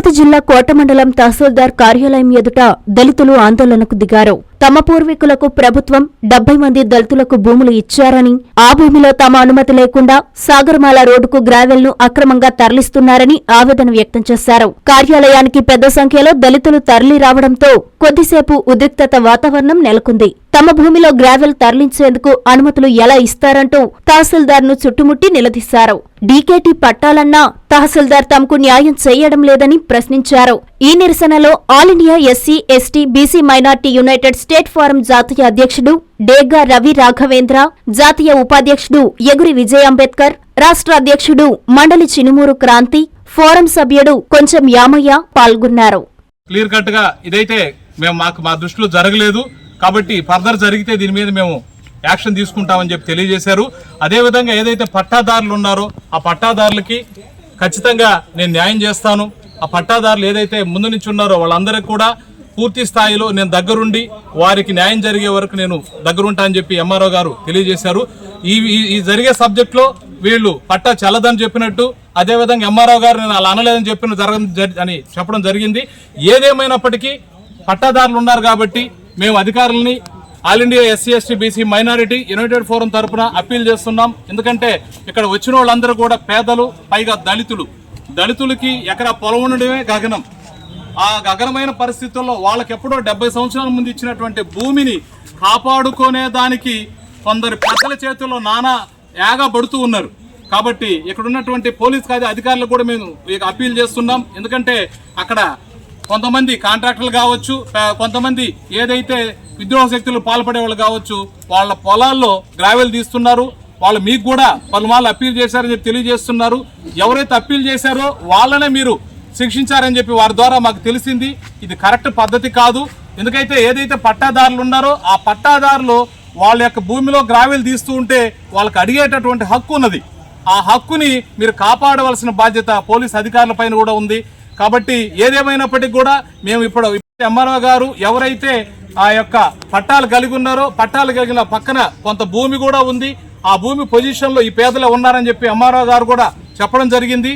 తిరుపతి జిల్లా కోటమండలం తహసీల్దార్ కార్యాలయం ఎదుట దళితులు ఆందోళనకు దిగారు. తమ పూర్వీకులకు ప్రభుత్వం డెబ్బై మంది దళితులకు భూములు ఇచ్చారని ఆ భూమిలో తమ అనుమతి లేకుండా సాగర్మాల రోడ్డుకు గ్రావెల్ను అక్రమంగా తరలిస్తున్నారని ఆవేదన వ్యక్తం చేశారు. కార్యాలయానికి పెద్ద సంఖ్యలో దళితులు తరలి రావడంతో కొద్దిసేపు ఉద్రిక్తత వాతావరణం నెలకొంది. తమ భూమిలో గ్రావెల్ తరలించేందుకు అనుమతులు ఎలా ఇస్తారంటూ తహసీల్దార్ను చుట్టుముట్టి నిలదీశారు. డీకేటీ పట్టాలన్నా తహసీల్దార్ తమకు న్యాయం చేయడం లేదని ప్రశ్నించారు. ఈ నిరసనలో all India SC ST BC minority united state forum జాతీయ అధ్యక్షుడు డేగా రవి రాఘవేంద్ర జాతీయ ఉపాధ్యక్షుడు ఎగురి విజయ్ అంబేద్కర్ రాష్ట్ర అధ్యక్షుడు మండలి చినుమూరు క్రాంతి ఫోరం సభ్యుడు కొంచెం యామయ్య పాల్గొన్నారు. క్లియర్ కట్గా ఇదైతే మేము మాకు మా దృష్టిలో జరగలేదు. కాబట్టి ఫర్దర్ జరిగితే దీని మీద మేము యాక్షన్ తీసుకుంటామని చెప్పి తెలియజేశారు. అదేవిధంగా ఏదైతే పట్టాదారులు ఉన్నారో ఆ పట్టాదారులకి ఖచ్చితంగా నేను న్యాయం చేస్తాను. ఆ పట్టాదారులు ఏదైతే ముందు నుంచి ఉన్నారో వాళ్ళందరికీ కూడా పూర్తి స్థాయిలో నేను దగ్గరుండి వారికి న్యాయం జరిగే వరకు నేను దగ్గరుంటా అని చెప్పి ఎంఆర్ఓ గారు తెలియజేశారు. ఈ ఈ- జరిగే సబ్జెక్ట్లో వీళ్ళు పట్టా చల్లదని చెప్పినట్టు అదేవిధంగా ఎంఆర్ఓ గారు నేను అలా అనలేదని చెప్పిన జరగ అని చెప్పడం జరిగింది. ఏదేమైనప్పటికీ పట్టాదారులు ఉన్నారు కాబట్టి మేము అధికారులని all India SC ST BC minority united forum తరపున అప్పీల్ చేస్తున్నాం. ఎందుకంటే ఇక్కడ వచ్చిన వాళ్ళందరూ కూడా పేదలు పైగా దళితులు. దళితులకి ఎకరా పొలం ఉండడమే గగనం. ఆ గగనమైన పరిస్థితుల్లో వాళ్ళకి ఎప్పుడో డెబ్బై సంవత్సరాల ముందు ఇచ్చినటువంటి భూమిని కాపాడుకునే దానికి కొందరు పెద్దల చేతుల్లో నానా యాగబడుతూ ఉన్నారు. కాబట్టి ఇక్కడ ఉన్నటువంటి పోలీస్ కాదు అధికారులకు కూడా మేము అప్పీల్ చేస్తున్నాం. ఎందుకంటే అక్కడ కొంతమంది కాంట్రాక్టర్లు కావచ్చు కొంతమంది ఏదైతే విద్రోహ శక్తులు పాల్పడే వాళ్ళు కావచ్చు వాళ్ళ పొలాల్లో గ్రావెల్ తీస్తున్నారు. వాళ్ళు మీకు కూడా పలుమార్లు అప్పీల్ చేశారని చెప్పి తెలియజేస్తున్నారు. ఎవరైతే అప్పీల్ చేశారో వాళ్ళనే మీరు శిక్షించారని చెప్పి వారి ద్వారా మాకు తెలిసింది. ఇది కరెక్ట్ పద్ధతి కాదు. ఎందుకైతే ఏదైతే పట్టాదారులు ఉన్నారో ఆ పట్టాదారులు వాళ్ళ యొక్క భూమిలో గ్రావెల్ తీస్తూ ఉంటే వాళ్ళకి అడిగేటటువంటి హక్కు ఉన్నది. ఆ హక్కుని మీరు కాపాడవలసిన బాధ్యత పోలీస్ అధికారుల పైన కూడా ఉంది. కాబట్టి ఏదేమైనప్పటికీ కూడా మేము ఇప్పుడు ఎంఆర్ఓ గారు ఎవరైతే ఆ యొక్క పట్టాలు కలిగి ఉన్నారో పట్టాలు కలిగిన పక్కన కొంత భూమి కూడా ఉంది. ఆ భూమి పొజిషన్లో ఈ పేదలు ఉన్నారని చెప్పి ఎంఆర్ఓ గారు కూడా చెప్పడం జరిగింది.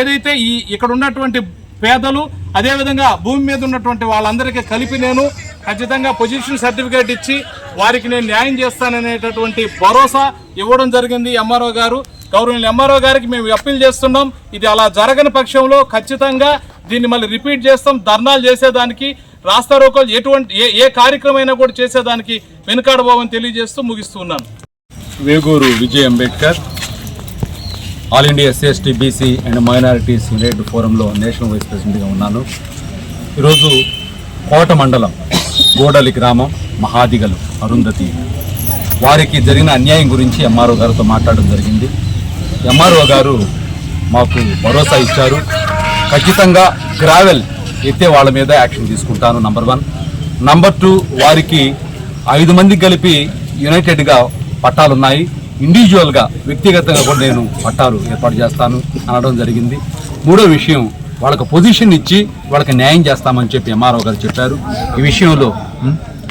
ఏదైతే ఈ ఇక్కడ ఉన్నటువంటి పేదలు అదేవిధంగా భూమి మీద ఉన్నటువంటి వాళ్ళందరికీ కలిపి నేను ఖచ్చితంగా పొజిషన్ సర్టిఫికేట్ ఇచ్చి వారికి నేను న్యాయం చేస్తాననేటటువంటి భరోసా ఇవ్వడం జరిగింది ఎంఆర్ఓ గారు. గౌరవనీయులు ఎంఆర్ఓ గారికి మేము అప్పీల్ చేస్తున్నాం. ఇది అలా జరగని పక్షంలో ఖచ్చితంగా దీన్ని మళ్ళీ రిపీట్ చేస్తాం. ధర్నాలు చేసేదానికి రాస్తా రోకోలు ఎటువంటి ఏ ఏ కార్యక్రమం కూడా చేసేదానికి వెనుకాడబోమని తెలియజేస్తూ ముగిస్తున్నాను Veguru Vijay Ambedkar. All India SC ST BC and minorities united ఫోరంలో national vice ప్రెసిడెంట్గా ఉన్నాను. ఈరోజు కోట మండలం గోడలి గ్రామం మహాదిగలు అరుంధతి. వారికి జరిగిన అన్యాయం గురించి ఎంఆర్ఓ గారితో మాట్లాడడం జరిగింది. ఎంఆర్ఓ గారు మాకు భరోసా ఇచ్చారు. ఖచ్చితంగా గ్రావెల్ ఎత్తే వాళ్ళ మీద యాక్షన్ తీసుకుంటాను నంబర్ వన్. నంబర్ టూ వారికి ఐదు మంది కలిపి యునైటెడ్గా పట్టాలు ఉన్నాయి ఇండివిజువల్గా వ్యక్తిగతంగా కూడా నేను పట్టాలు ఏర్పాటు చేస్తాను అనడం జరిగింది. మూడో విషయం వాళ్ళకి పొజిషన్ ఇచ్చి వాళ్ళకి న్యాయం చేస్తామని చెప్పి ఎంఆర్ఓ గారు చెప్పారు. ఈ విషయంలో?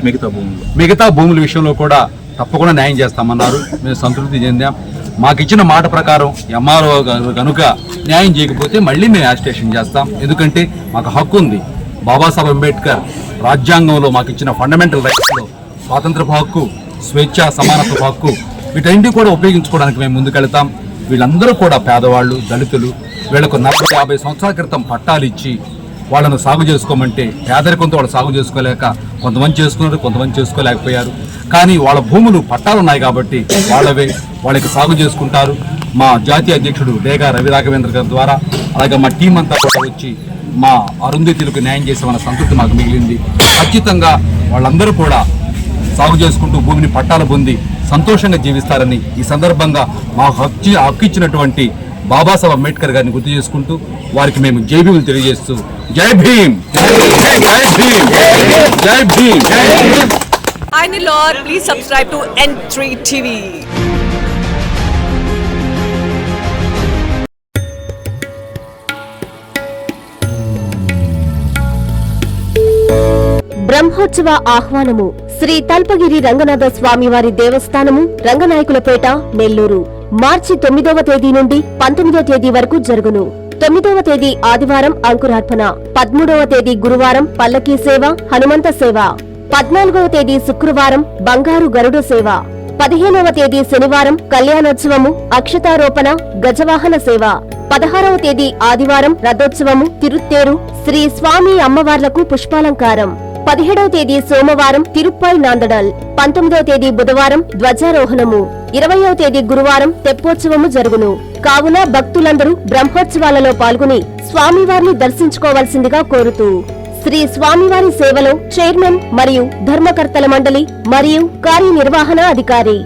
మిగతా భూములు. మిగతా భూముల విషయంలో కూడా తప్పకుండా న్యాయం చేస్తామన్నారు. మేము సంతృప్తి చెందాం. మాకు ఇచ్చిన మాట ప్రకారం ఎంఆర్ఓ గారు కనుక న్యాయం చేయకపోతే మళ్ళీ మేము యాజిటేషన్ చేస్తాం. ఎందుకంటే మాకు హక్కు ఉంది. బాబాసాహెబ్ అంబేద్కర్ రాజ్యాంగంలో మాకు ఇచ్చిన ఫండమెంటల్ రైట్స్లో స్వాతంత్రపు హక్కు స్వేచ్ఛ సమానత్వ హక్కు వీటన్నింటినీ కూడా ఉపయోగించుకోవడానికి మేము ముందుకెళ్తాం. వీళ్ళందరూ కూడా పేదవాళ్ళు దళితులు వీళ్ళకు నలభై యాభై సంవత్సరాల క్రితం పట్టాలు ఇచ్చి వాళ్ళను సాగు చేసుకోమంటే పేదరికంతో వాళ్ళు సాగు చేసుకోలేక కొంతమంది చేసుకున్నారు కొంతమంది చేసుకోలేకపోయారు. కానీ వాళ్ళ భూములు పట్టాలు ఉన్నాయి కాబట్టి వాళ్ళవే వాళ్ళకి సాగు చేసుకుంటారు. మా జాతీయ అధ్యక్షుడు డేగా రవి రాఘవేంద్ర గారి ద్వారా అలాగే మా టీం అంతా కూడా వచ్చి మా అరుంధతిలకు న్యాయం చేసామన్న సంతృప్తి మాకు మిగిలింది. ఖచ్చితంగా వాళ్ళందరూ కూడా సాగు చేసుకుంటూ భూమిని పట్టాలు పొంది సంతోషంగా జీవిస్తారని ఈ సందర్భంగా మాకు హక్కు హక్కు ఇచ్చినటువంటి బాబాసాహెబ్ అంబేద్కర్ గారిని గుర్తు చేసుకుంటూ వారికి మేము జై భీములు తెలియజేస్తూ జై భీమ్! జై భీమ్! జై Bhim! Hi Nilor, please subscribe to N3 TV. బ్రహ్మోత్సవ ఆహ్వానము శ్రీ తల్పగిరి రంగనాథ స్వామివారి దేవస్థానము రంగనాయకులపేట నెల్లూరు. మార్చి తొమ్మిదవ తేదీ నుండి పంతొమ్మిదవ తేదీ వరకు జరుగును. తొమ్మిదవ తేదీ ఆదివారం అంకురార్పణ పదమూడవ తేదీ గురువారం పల్లకీ సేవ హనుమంత సేవ. పద్నాలుగవ తేదీ శుక్రవారం బంగారు గరుడ సేవ. పదిహేనవ తేదీ శనివారం కళ్యాణోత్సవము అక్షతారోపణ గజవాహన సేవ. పదహారవ తేదీ ఆదివారం రథోత్సవము తిరుత్తేరు శ్రీ స్వామి అమ్మవార్లకు పుష్పాలంకారం. పదిహేడవ తేదీ సోమవారం తిరుప్పాయ్ నాందడల్ పంతొమ్మిదవ తేదీ బుధవారం ధ్వజారోహణము ఇరవయవ తేదీ గురువారం తెప్పోత్సవము జరుగును. కావున భక్తులందరూ బ్రహ్మోత్సవాలలో పాల్గొని స్వామివారిని దర్శించుకోవాల్సిందిగా కోరుతూ శ్రీ స్వామివారి సేవలో చైర్మన్ మరియు ధర్మకర్తల మండలి మరియు కార్యనిర్వహణ అధికారి.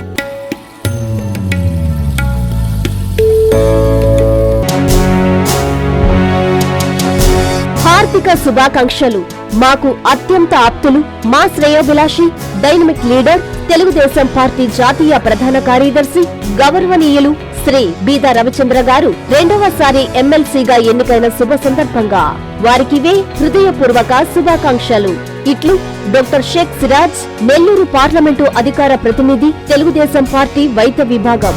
హార్దిక శుభాకాంక్షలు. మాకు అత్యంత ఆప్తులు మా శ్రేయోభిలాషి డైనమిక్ లీడర్ తెలుగుదేశం పార్టీ జాతీయ ప్రధాన కార్యదర్శి గౌరవనీయులు శ్రీ బీదా రవిచంద్ర గారు రెండవసారి ఎమ్మెల్సీగా ఎన్నికైన శుభ సందర్భంగా. వారికివే హృదయపూర్వక శుభాకాంక్షలు. ఇట్లు డాక్టర్ షేక్ సిరాజ్ నెల్లూరు పార్లమెంటు అధికార ప్రతినిధి తెలుగుదేశం పార్టీ వైద్య విభాగం.